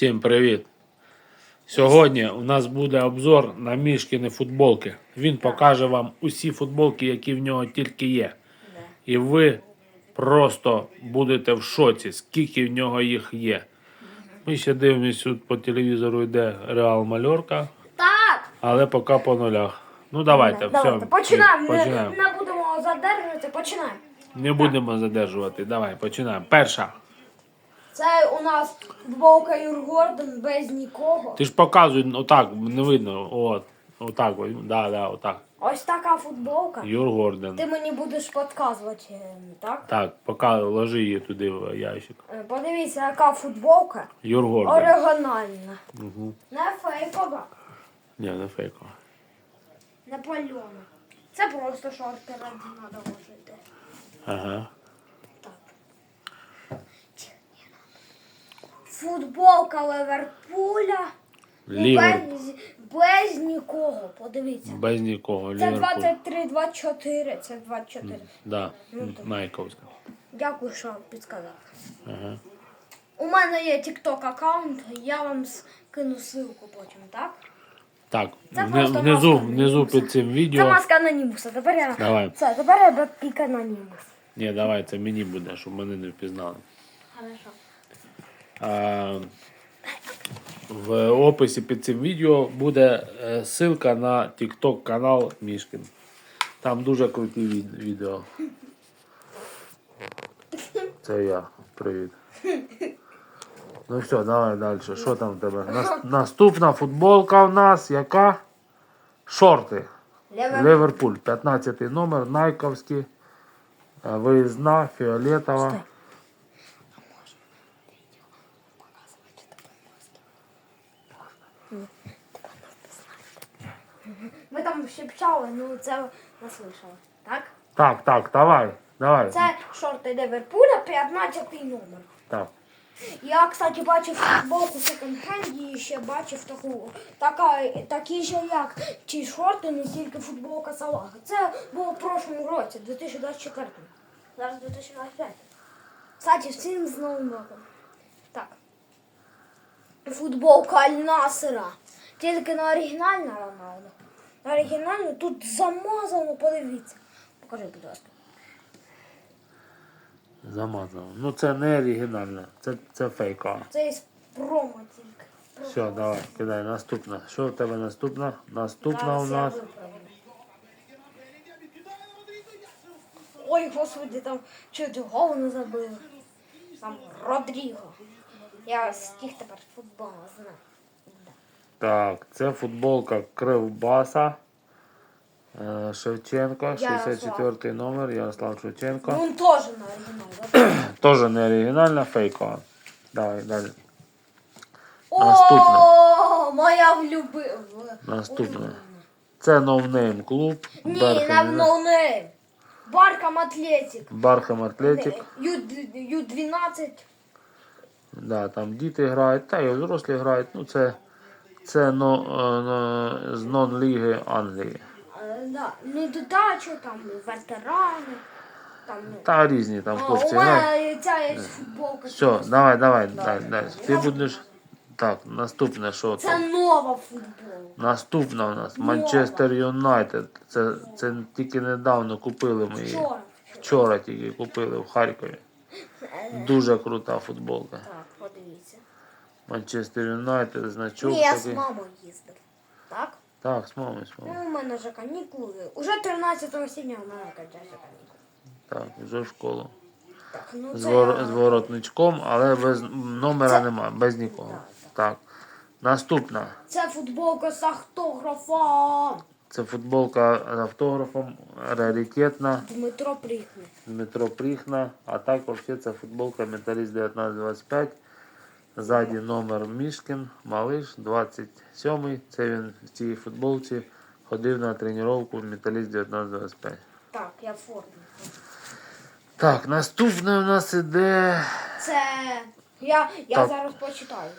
Всім привіт! Сьогодні у нас буде обзор на Мішкіни футболки. Він покаже вам усі футболки, які в нього тільки є. І ви просто будете в шоці, скільки в нього їх є. Ми ще дивимося тут по телевізору йде Реал Мальорка, Так, але поки по нулях. Ну давайте, давайте, все. починаємо. починаємо. Не, не будемо задержувати, починаємо. Не будемо задержувати. Давай, починаємо. Перша. Це у нас футболка Юр Гордон без нікого. Ти ж показуй, отак, не видно. От. Отак, ось. да, да, отак. Ось така футболка. Юр Гордон. Ти мені будеш підказувати, так? Так, поки ложи її туди в ящик. Е, Подивіться, яка футболка Юр Гордон. оригінальна. Угу. Не фейкова, Ні, не фейкова. не пальона. Це просто шорти раді треба ложити. Ага. Футболка Ливерпуля. Ну, Лівер. Без, без нікого, подивіться. Без нікого. Це Ліверпуль. 23-24, це 24. Да. Ну, так. Найковська. Дякую, що підказав. Ага. У мене є TikTok аккаунт, я вам скину ссылку потім, так? Так, Це вни- просто внизу, маска внизу під цим Це відео. маска анонімуса. Тепер я. Давай. Це, тепер я бекпік анонімус. Ні, давай, це мені буде, щоб мене не впізнали. Хорошо. В описі під цим відео буде е, ссылка на TikTok канал Мішкін. Там дуже круті відео. Це я. Привіт. Ну все, давай далі. Що там в тебе? Наступна футболка в нас яка? Шорти. Левер. Ліверпуль. 15 номер, Найковський. Е, Виїзна, фіолетова. Стой. Ми там шепчали, ну це не слышали. Так? Так, так, давай, давай. Це шорти Ливерпуля, 15 номер. Так. Я, кстати, бачив футболку секонд-хенді і ще бачив таку, така, такі ж як ті шорти, не тільки футболка Салаха. Це було в прошлому році, 2024. Зараз 2025. Кстати, всім з Новим роком. Так. Футболка Аль-Насера. Тільки на оригінальна Роналдо. На оригінальну тут замазано, подивіться. Покажи, будь ласка. Замазано. Ну це не оригінальне, це, це фейка. Це із промо тільки. Все, давай, кидай, наступна. Що в тебе наступна? Наступна у Зараз я нас. Ой, господи, там чуть голову не забили. Там Родріго. Я з тих тепер футболу знаю. Так, це футболка Кривбаса. Е, Шевченко, Ярослав. 64 номер, Ярослав Шевченко. Ну, теж на оригіналі. да? Теж не оригінальна, фейкова. Давай далі. Наступне. О, моя влюбила. Наступне. Це ноунейм клуб. Ні, не Берхем, ноунейм. Баркам Атлетик. Бархем Атлетик. Ю- Ю-12. Да, там діти грають, та й взрослі грають. Ну, це, це но, е, но, з нон-ліги Англії. Е, Да. Ну, додачу, там ветерани. Там, ну, Та різні там хлопці грають. ця є футболка. Все, давай, давай, Да. далі, далі. Ти будеш. Так, наступне, що Це там? нова футболка. Наступна у нас Нова. Манчестер Юнайтед. Це, це тільки недавно купили ми її. Вчора. Вчора тільки купили в Харкові. Дуже крута футболка. Манчестер Юнайтед, значок Ні, я з такий. мамою їздив. Так? Так, з мамою, з мамою. Ну, у мене вже канікули. Уже 13 січня у мене кінчаються канікули. Так, вже в школу. Так, ну З, це... вор... з воротничком, але без номера Це- немає, без нікого. Так, Так. Наступна. Це футболка з автографом. Це футболка з автографом, раритетна, Дмитро Пріхне. Дмитро Пріхна, а також ще це футболка Металіст 1925. Ззаді номер Мішкін, Малиш, 27-й. Це він в цій футболці ходив на тренування в Металіст 1925. Так, я в формі. Так, наступне у нас іде. Це... Я, я Так. зараз почитаю.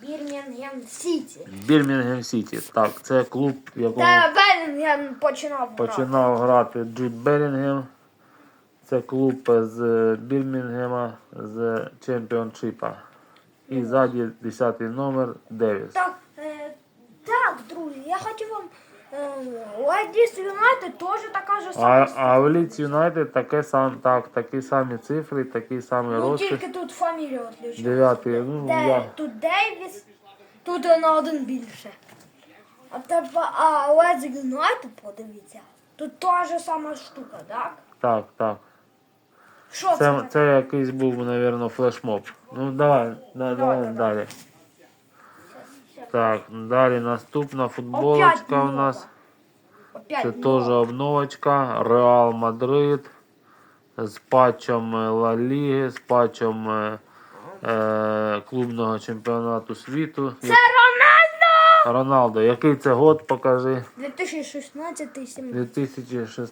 Бірмінгем Сіті. Бірмінгем Сіті. Так, це клуб, в якому Та Белінгем починав грати. починав грати Джуд Белінгем. Це клуб з Бірмінгема з чемпіоншипа. І ззаді 10 номер Девіс. Так, е, так, друзі, я хотів вам. Е, Ледіс Юнайтед теж така ж сама. А, а в Ліц Юнайтед таке сам, так, такі самі цифри, такі самі ну, розпис. тільки тут фамілія відлічена. Дев'ятий, ну Де, я. Тут Дейвіс, тут на один більше. А тепер, а Ледз Юнайтед, подивіться, тут та ж сама штука, так? Так, так. Що це? Це, це якийсь був, мабуть, флешмоб. Ну давай, да, давай давай. далі. Так, далі наступна футболочка у нас. Опять Це нова. теж обновочка. Реал Мадрид з патчем Ла Ліги, з патчем е, е, клубного чемпіонату світу. Це! Роналдо, який це год, покажи. 2016 17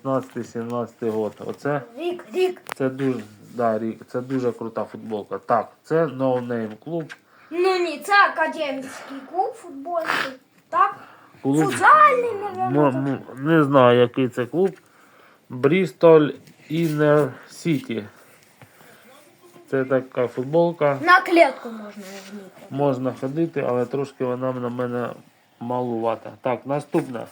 2016-17 год. Оце Рік, рік. це дуже, да, рік, це дуже крута футболка. Так, це Name клуб. Ну ні, це академський клуб футбольний. Так? Клуб Футзальний, мабуть. м- не знаю, який це клуб. Брістоль Іннер Сіті. Це така футболка. На клітку можна вміти. Можна ходити, але трошки вона на мене малувата. Так, наступна.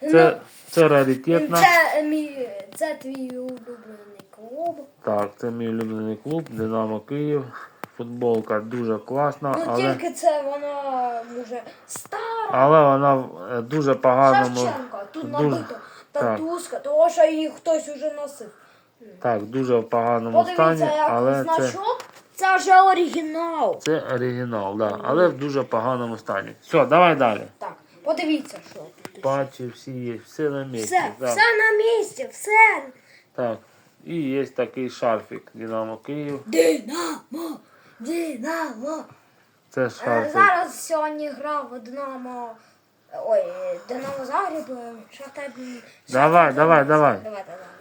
Це, це раритетна. Це мій, це твій улюблений клуб. Так, це мій улюблений клуб Динамо Київ. Футболка дуже класна, Ну але, тільки це вона може стара. але вона е, дуже поганому. Шевченко, тут дуже- набито татуска, тому що її хтось уже носив. Так, дуже в поганому стані, Подивіться, як але це. значок. Це вже оригінал. Це оригінал, да, але в дуже поганому стані. Все, давай далі. Так, подивіться, що тут. Патчі всі є, все на місці. Все, так. все на місці, все. так. І є такий шарфік Динамо Київ. Динамо, Динамо. Це Е, шарфік. Зараз сьогодні грав Динамо. Ой, Динамо Загреб, е, Шахтар. Давай, давай, давай. Давай, давай.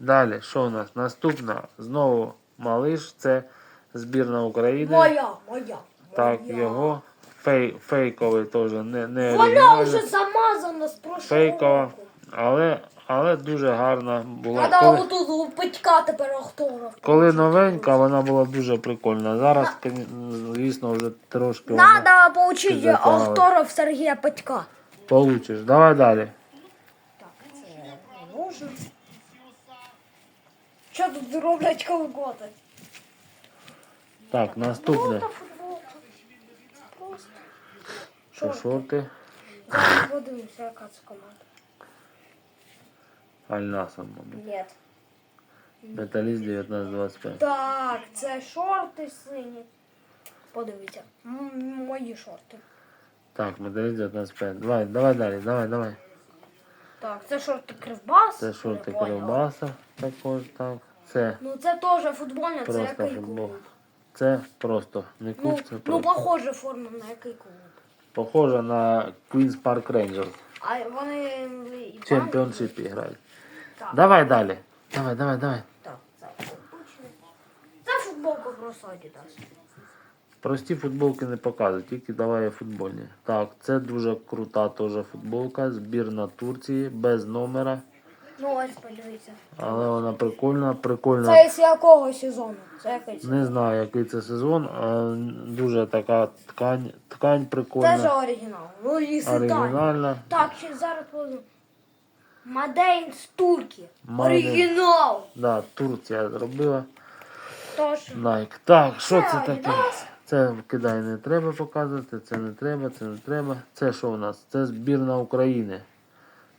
Далі, що у нас? Наступна знову малиш, це збірна України. Моя, моя. Так, моя. його. Фей, фейковий теж не, не Вона вже замазана з прошлого Фейкова. року. Але, але дуже гарна була. Треба Коли, отут Петька тепер автограф. коли новенька, вона була дуже прикольна. Зараз, звісно, вже трошки вона Надо получити Підготували. автограф Сергія Петька. получиш. Давай далі. Так, це не нужно. Що тут роблять колготи? Так, наступне. Фото, футболка. Просто. Що Шорти. шорти? Зараз подивимося, яка це команда. Альнаса, мабуть. Ні. Металіст 1925. Так, це шорти сині. Подивіться. М, Мої шорти. Так, металіст 1925. Давай, давай далі, давай, давай. Так, це шорти кривбас. Це шорти Я поняла. Кривбаса. Також так. Це Ну це теж футбольна, це просто який футбол. клуб? Це просто не клуб, Ну, це ну просто. похоже форма на який клуб. Похоже на Queen's Park Rangers. А вони і В чемпіоншипі грають. Так. Давай далі. Давай, давай, давай. Так, це обичний. Це футболка просто Adidas. Прості футболки не показують, тільки давай футбольні. Так, це дуже крута теж футболка. Збірна Турції без номера. Ну ось подивіться. Але вона прикольна, прикольна. Це з якого сезону? Це який сезон? Не знаю, який це сезон. а Дуже така ткань, ткань Це прикольна. ж оригінал. Ну і Оригінальна. Так, ще зараз подивимо. Мадейн з Турки. In- Оригінал. Да, Турція зробила. Тож. Nike. Так, що Це це таке? Adidas. Це кидай не треба показувати, це не треба, це не треба. Це що у нас? Це збірна України.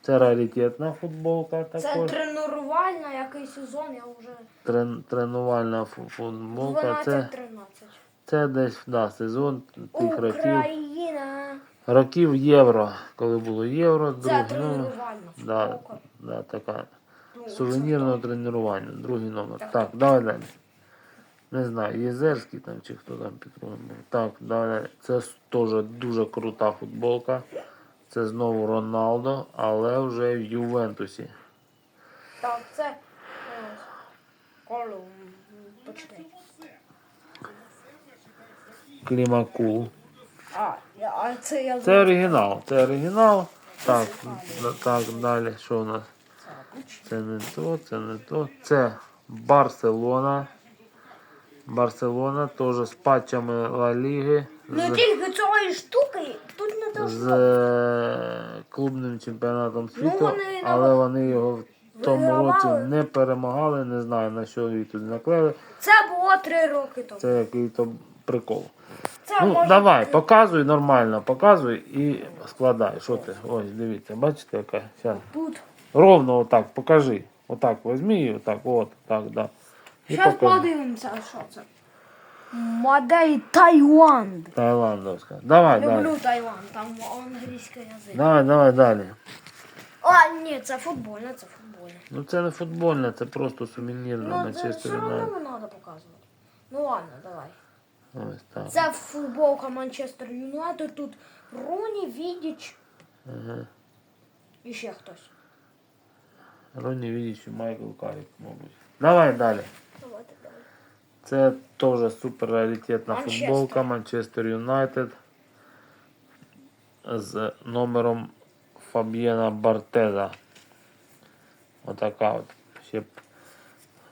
Це раритетна футболка Це тренувальна, який сезон, я вже Трен, тренувальна фу- футболка. Це, 12-13. це десь да, сезон тих років. Україна. Років євро. Коли було євро, Це другий номер. тренувальна Да, футболка. да, така. Ну, це Сувенірного тренування, другий номер. Так. Так, давай далі. Не знаю, Єзерський там чи хто там підтримує. Так, далі. Це с- теж дуже крута футболка. Це знову Роналдо, але вже в Ювентусі. Так, це е, коло. Клімакул. А, а це я Це оригінал. Це оригінал. Так, так, далі. Що у нас? Це не то, це не то. Це Барселона. Барселона теж з патчами Ла Ліги. Ну тільки цієї штуки тут не з е, клубним чемпіонатом світу, Ну, вони але вони його в тому році Вигравали. не перемагали, не знаю на що її тут наклеїли. Це було три роки тому. Це який то прикол. Це Ну, може давай, показуй нормально, показуй і складай. Що ти? Ось, дивіться, бачите, яка. Щас. тут. Ровно отак, покажи. Отак візьми і отак, от, так, да. І Зараз покажи. подивимося, що це. Модель Таїланд. Таїландовська. Давай, Люблю далі. Таїланд, там англійський язик. Давай, давай далі. А, ні, це футбольне, це футбольне. Ну це не футбольне, це просто сувенір на Ну, це Манчестер все одно Юнайтед. не треба показувати. Ну ладно, давай. Ось так. Це футболка Манчестер Юнайтед, тут Руні, Відіч Ага. і ще хтось. Ронні Відіч і Майкл Карік, мабуть. Давай далі. Давайте далі. Це теж супер раритетна Манчестер. футболка Манчестер Юнайтед з номером Фаб'єна Бартеза. Отака от. Ще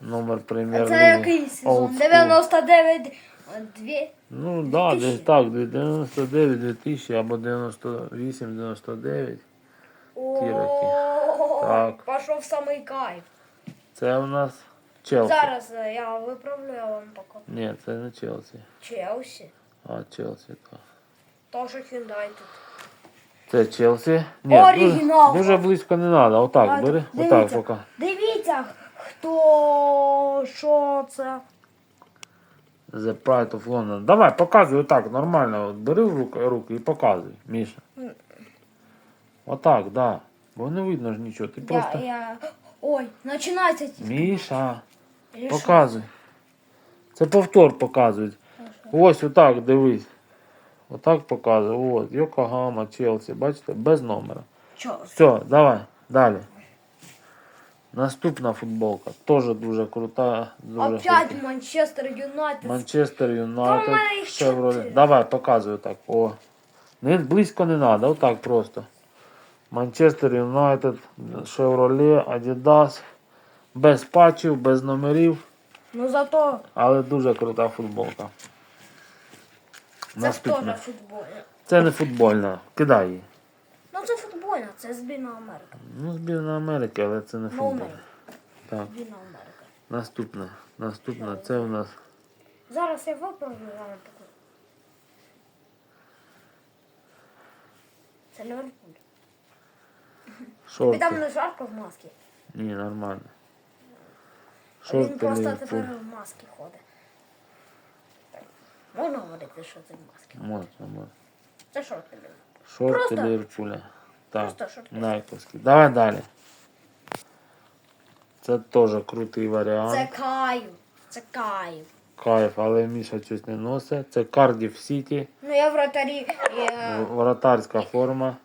номер прем'єр це який сезон? 99 2 Ну да, 2000. десь так, 99 2000 або 98 99. роки. Так. Пішов самий кайф. Це у нас Челсі. Зараз е, я виправлю, я вам покажу. Ні, це не Челсі. Челсі. А, Челсі, так. Тож Юнайтед. Це Челсі. Ні, Оригінал. дуже, дуже близько не треба. Отак, Давайте, бери. дивіться. Отак поки. Дивіться, хто що це. The Pride of London. Давай, показуй отак, нормально. От бери в руки, руки і показуй, Міша. М. Отак, да. Бо не видно ж нічого. Ти просто. Я, я... Ой, починається. ті- Міша, Чи що? Показуй. Це повтор показують. Ось отак, дивись. Отак показує. От, Йокогама, Челсі, бачите, без номера. Все, давай, далі. Наступна футболка. Теж дуже крута. Дуже Опять крута. Манчестер Юнайтед. Манчестер Юнайтед. Шевроле. Давай, показуй так. О. Не, близько не треба, отак просто. Манчестер Юнайтед, Шевроле, Адідас. Без патчів, без номерів, Ну зато але дуже крута футболка. це Наступна. теж футбольне. Це не футбольна. Кидай її. Ну це футбольна, це збірна Америка. Ну, збірна Америки, але це не Ну, футбол. Америка. Так. Збірна Америка. Наступна. Наступна. Це у нас Зараз я виправлю вам покажу. Це Ліверпуль. Тобі там не жарко в масці. Ні, нормально. А Він просто тепер в масці ходить. Можна говорити, що це в масці? Можна, можна. Це шорти Ліверпуль. Шорти Просто- Ліверпуля. Так, найковські. Давай далі. Це теж крутий варіант. Це Каю. Це Каю. Кайф, але Міша щось не носить. Це Кардів Сіті, Ну я вратарі. Я... воротарська форма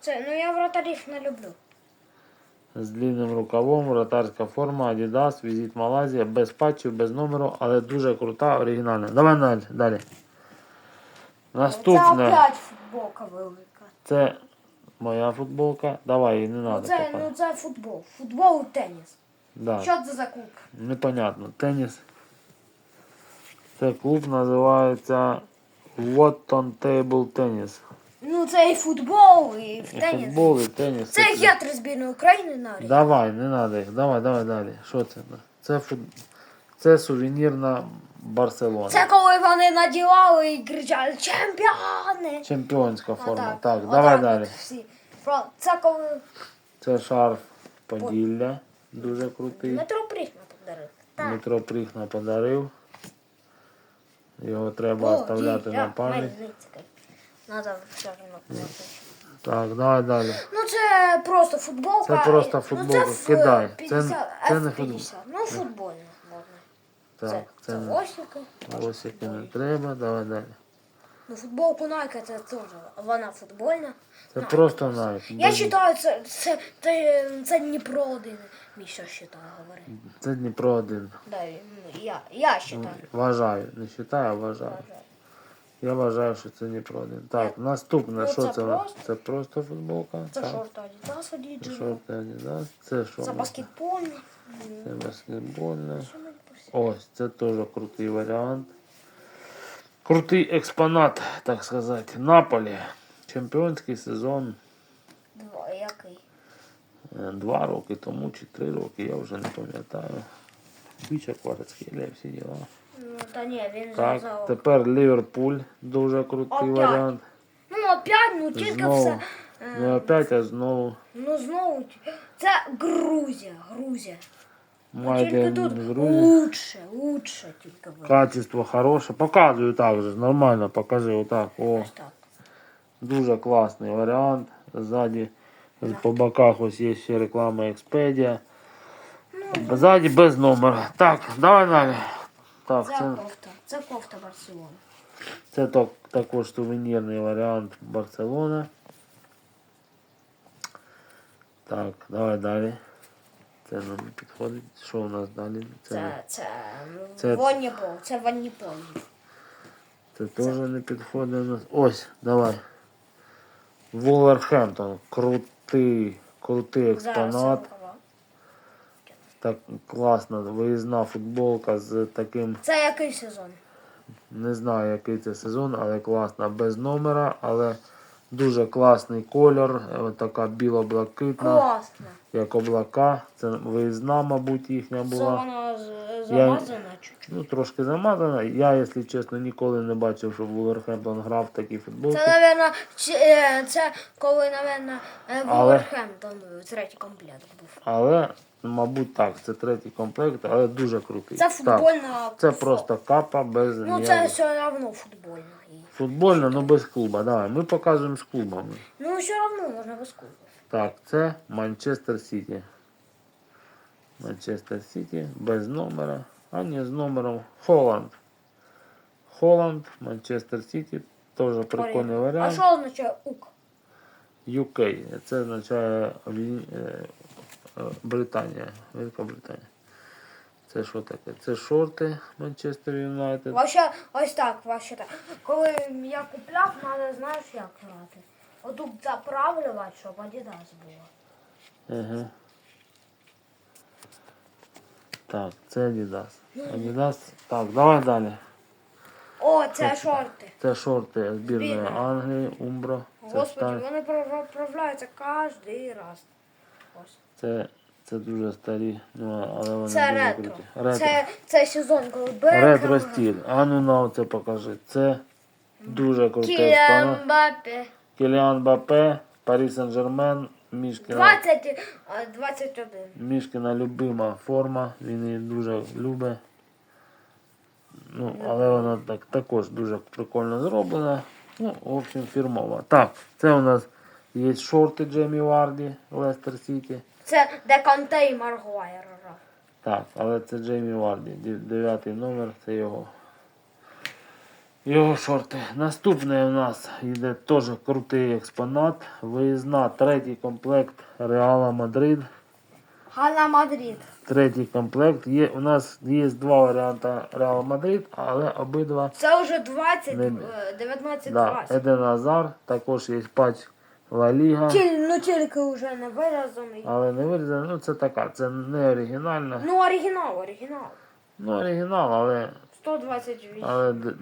Це, ну я вратарів не люблю. З длинним рукавом, воротарська форма, Adidas, візит Малайзія, без патчів, без номеру, але дуже крута, оригінальна. Давай далі. далі. Це Наступне. опять футболка велика. Це моя футболка. Давай, її не треба. це, ну це футбол. Футбол і теніс. Да. Що це за клуб? Непонятно. Теніс. Це клуб називається Wotton Table Tennis. Ну це і футбол, і в І теніс. футбол, і теніс. Це є три збірної України на. Давай, не треба їх. Давай, давай далі. Що це? Це, фут... це сувенірна Барселона. Це коли вони надівали і кричали чемпіони. Чемпіонська форма. Отак, Так, отак давай от далі. всі. Про- Це коли Це шарф Поділля. Дуже крутий. Дмитро Прісма подарив. Так. Дмитро Пріхна подарив. Його треба оставляти на пам'ять. Надо все одно. Так, давай далі. Ну це просто футболка. Це просто Ну, футболка. Кидай. Це- 50, це не F50. футбол. Ну футбольно можна. Так, це це це не лосики. не треба. Давай далі. Ну футболку Nike це теж. Вона футбольна. Це Nike просто Nike. Я вважаю, це, це, це, це Дніпро один. Мій що вважає, говорить. Це Дніпро один. Да, ну, я, я вважаю. Вважаю. Не вважаю, а вважаю. Я вважаю, що це не пройдено. Так, наступне, Ну, що це це? просто. Це просто футболка. Це так. шорти Adidas Original. Шорти Adidas. Це що? Це просили? Ось, це теж крутий варіант. Крутий експонат, так сказати. Наполі. Чемпіонський сезон Два, який? е, два роки тому чи три роки, я вже не пам'ятаю. Біча Кварацхілія, всі діла. Ну, та ні, він Так, за тепер Ліверпуль, дуже крутий Опять. варіант. Ну, опять, ну тільки Знову. все. Не Е, опять, а знову. Ну, знову. Це Грузія, Грузія. Ну, тільки тут Грузія. лучше, лучше тільки. Качество хороше. Показую так же, нормально, покажи отак. О, Ось так. дуже класний варіант. Ззаді по боках ось є ще реклама Expedia. Ззаді без номера. Так, давай далі. Так, Це це, кофта. Це кофта Барселона. це так, також сувенірний варіант Барселона. Так, давай далі. Це нам не підходить. Що у нас далі? Це, Це, це, волейбол, це волейбол. це теж не підходить у нас. Ось, давай. Вулверхемптон. Крутий, крутий експонат. Так класна виїзна футболка з таким, Це який сезон? не знаю який це сезон, але класна, без номера, але дуже класний кольор, е, така біло-блакитна, Класно. як облака. Це виїзна, мабуть, їхня Це була. вона замазана чуть-чуть. Ну, трошки замазана. Я, якщо чесно, ніколи не бачив, щоб Вулверхемптон грав в такі футболки. Це, чи- е, це коли, напевно, е, Вулверхемптон третій комплект був. Але, мабуть, так, це третій комплект, але дуже крутий. Це Так, футбольна. це просто капа без Ну, це все одно футбольна. Футбольна, але без клуба. Давай, ми показуємо з клубами. Ну, все одно можна без клубу. Так, це Манчестер Сіті. Манчестер Сіті без номера. А ні, з номером Холланд. Холланд, Манчестер Сіті. Теж прикольний А варіант. що означає УК? UK. Це означає е, е, Британія. Велика Британія. Це що таке? Це шорти Манчестер Юнайтед. Вообще, ось так, вообще так. Коли я купляв, треба, знаєш, як грати. Отут заправлювати, щоб Adidas було. Ага. Так, це Adidas. Adidas. Так, давай далі. О, це шорти. Це шорти збірної Англії, Умбро. Господи, вони проправляються кожен раз. Ось. це, це дуже старі, ну, але вони Це дуже ретро. круті. Ретро. Це, це сезон, коли Бекхем, Ретро стиль. А ну нам це покажи. Це дуже крутий Кіліан експонат. Мбаппе. Кіліан Бапе, Парі Сен-Жермен, Мішкіна, 20, а, 21. Мішкіна любима форма, він її дуже любить. Ну, але вона так, також дуже прикольно зроблена. Ну, в общем, фірмова. Так, це у нас є шорти Джемі Варді, Лестер Сіті. Це де Конте і Маргуайр грав. Так, але це Джеймі Варді. Дев- Дев'ятий номер, це його. Його шорти. Наступний у нас йде теж крутий експонат. Виїзна третій комплект Реала Мадрид. Гала Мадрид. Третій комплект. Є, у нас є два варіанти Реал Мадрид, але обидва. Це вже 20, е, 19, Да, 20. Еден Азар, також є патч Ла Ліга, Тіль, ну тільки вже не виразаний. але не вирізано. Ну це така, це не оригінальна. Ну, оригінал, оригінал. Ну оригінал, але 128. Але д-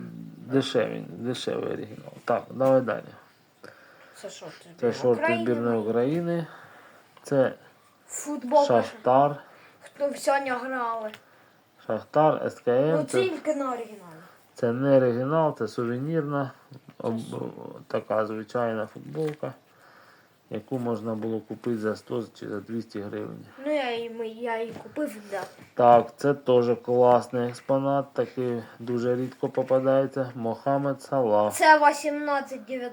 дешевий, дешевий оригінал. Так, давай далі. Це шорти. Це шорти збірної України. Це Футбол. Шахтар. Хто сьогодні грали. Шахтар, Ну, СКМ. Це, тільки на оригіналі. це не оригінал, це сувенірна, об, така звичайна футболка, яку можна було купити за 100 чи за 200 гривень. Ну, я її, я її купив, да. Так, це теж класний експонат, такий дуже рідко попадається. Мохамед Салах. Це 18-19.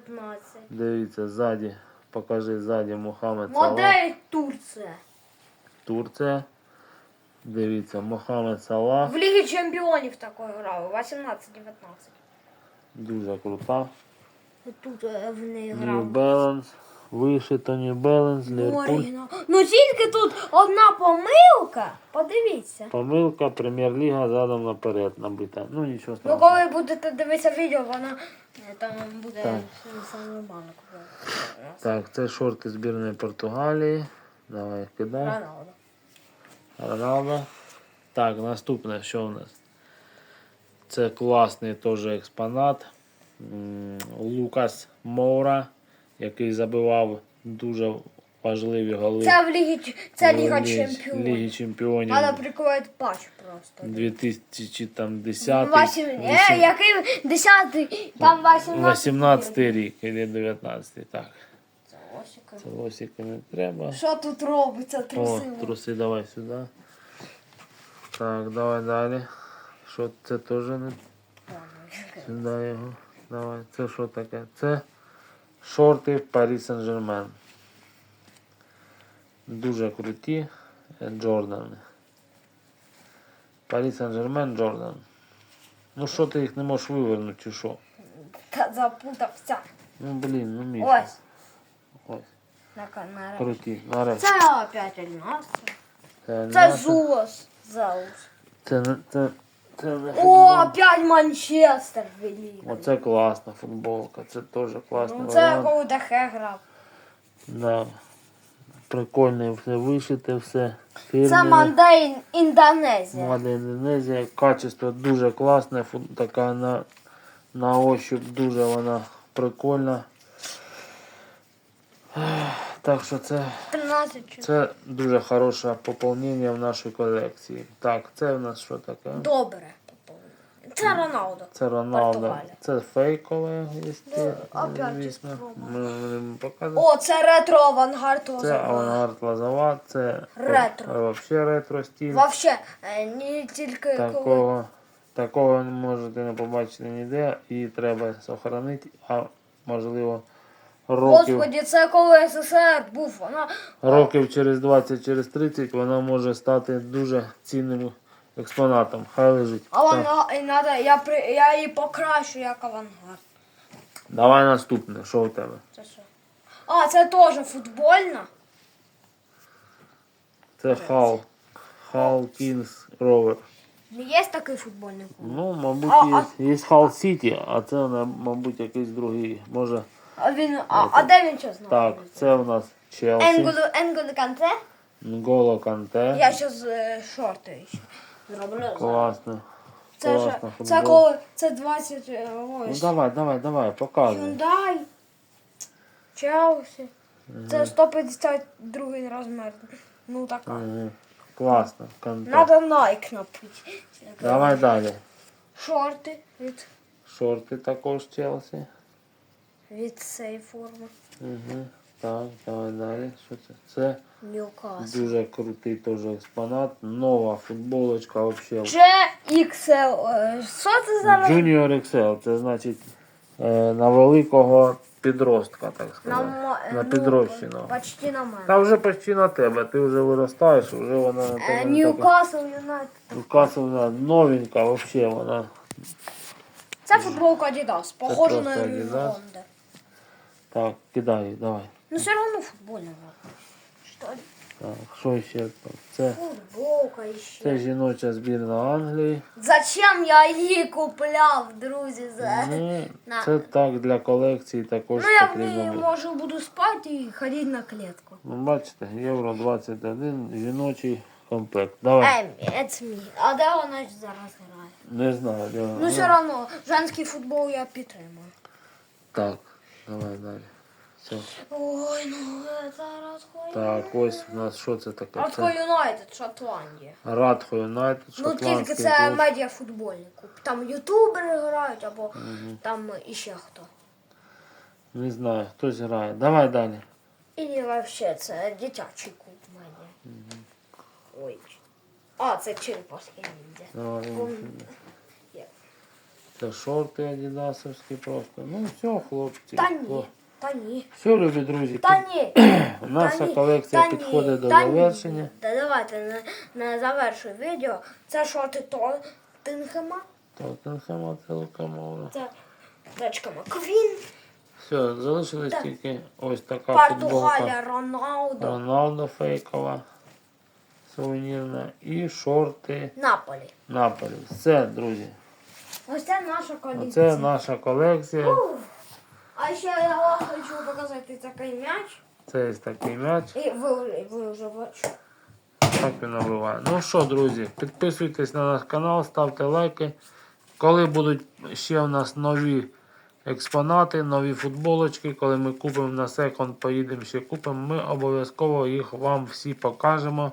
Дивіться, ззаді, покажи ззаді Мохамед Салах. Модель Турція. Турція. Дивіться, Мохамед Салах. В Лігі Чемпіонів такою грав. 18-19. Дуже крута. Тут е, в неї New. Balance. Вишито New Balance. Оригінал. Ну тільки тут одна помилка. Подивіться. Помилка, прем'єр-ліга задом наперед набита. Ну нічого Ну страшного. коли будете дивитися відео, вона е, там буде Так. саме купити. Так, це шорти збірної Португалії. Давай кидай. Роналдо. Роналдо. Так, наступне, що в нас? Це класний теж експонат. М, Лукас Моура, який забивав дуже важливі голи. Це в Лігі це Ліга в Лі- Чемпіонів. Лігі Чемпіонів Треба приклеїти патч просто. 2010 Восім... Е, який 10 там 18. 18 рік і 19-й, так. Це осіка. Це лосики не треба. Що тут робиться, О, труси давай сюди. Так, давай далі. Що це теж не сюди його. Давай. Це що таке? Це шорти Paris Saint-Germain. Дуже круті. Джордани. Paris Saint-Germain Джордан. Ну що ти їх не можеш вивернути чи що? Та запутався. Ну блін, ну мій. Ось. Ось. На канарі. Круті. Нарешті. Це опять Альнас. Це, Це. Зулос. Заус. Це, це, це не О, футбол. опять Манчестер великий. Оце класна футболка, це теж класний Ну, це варіант. коли Дахе грав. Да. Прикольне все вишите, все Це фірменне. Мандей Індонезія. Мада Індонезія. Качество дуже класне, фу- така на, на ощуп дуже вона прикольна. Так що це, 13 це дуже хороше поповнення в нашій колекції. Так, це в нас що таке? Добре. поповнення. Це Роналдо. Це Роналдо. Португалія. Це фейкове, якщо, опять звісно. спроба. Ми будемо показувати. О, це ретро авангард. Це Лозова. авангард Лазова, це Ретро. е, вообще ретро стиль. Вообще, е, не тільки коли... Такого, такого не можете не побачити ніде і треба сохранити, а можливо років, Господи, це коли СССР був. Вона років через 20, через 30 вона може стати дуже цінним експонатом. Хай лежить. Так. авангард, і надо, я, при, я її покращу як авангард. Давай наступне, що у тебе? Це що? А, це теж футбольна. Це Хал. Хал Кінгс Ровер. Не є такий футбольний клуб. Ну, мабуть, А, є, є Хал Сіті, а це, мабуть, якийсь другий. Може. А він, а, а де він зараз Так, це у нас Челсі. Енголо, Енголо Канте? Нголо Канте. Я зараз е, шорти ще зроблю. Класно. Це, ж, класна це футболка. коли, це 20, е, Ну ось. давай, давай, давай, показуй. Hyundai, Челсі. Це 152 розмір. Ну така. Мгм. Класно, Канте. Надо Nike напити. Давай далі. Шорти від, Шорти також Челсі. Від цієї форми. Угу. Так, давай далі. Що це? Це Ньюкасл. дуже крутий теж експонат. Нова футболочка вообще. Це XL. е, Що це за Junior XL, це значить е, на великого підростка, так На, сказати. мо- На ну. Почти на мене. Та вже почти на тебе, ти вже виростаєш, вже вона на тебе. Е, не така. Ньюкасл Юнайтед. Ньюкасл вона новенька, вообще вона. Це футболка Adidas. Похоже на просто Adidas. Honda. Так, кидай, давай. Ну все равно футбольная. Что ли? Так, що ще там? Це, Футболка еще. це жіноча збірна Англії. Зачем я її купляв, друзі? За... Ну, На. це так для колекції також Ну, я в ній можу буду спати і ходити на клітку. Ну, бачите, євро 21, жіночий комплект. Давай. Ем, it's me. А де вона ж зараз грає? Не знаю, де вона. Ну, все равно, женський футбол я підтримую. Так, давай далі. Все. Ой, ну це Радхо Так, ось у нас що це таке? Радхо Це Юнайтед, Шотландія. Радхо Юнайтед, Ну тільки це клуб. медіафутбольний клуб. Там ютубери грають або там іще хто. Не знаю, хтось грає. Давай далі. І вообще це дитячий клуб медіа. Ой. А, це Черепашки ніндзя. Давай. Є. Це шорти адідасовські просто. Ну все, хлопці. Та Хлоп- ні, та ні. Все, любі друзі. Та ні. Наша колекція та ні, підходить до та ні. завершення. Та давайте не, не завершуй відео. Це шорти Тоттенхема. Тоттенхема це лукамовна. Це дочка Маквін. Все, залишилась Так. тільки ось така футболка. Португалія, Роналдо, Роналдо фейкова. Сувенірна. І шорти Наполі. Наполі. Все, друзі. Ось це наша колекція. Оце наша колекція. Ух. А ще я вам хочу показати такий м'яч. Це є такий м'яч. І ви, вже- ви вже бачите. Так він набиває. Ну що, друзі, підписуйтесь на наш канал, ставте лайки. Коли будуть ще у нас нові експонати, нові футболочки, коли ми купимо на секонд, поїдемо ще купимо, ми обов'язково їх вам всі покажемо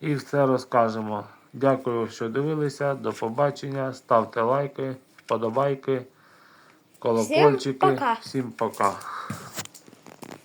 і все розкажемо. Дякую, що дивилися. До побачення. Ставте лайки, вподобайки, колокольчики. пока. Всім пока.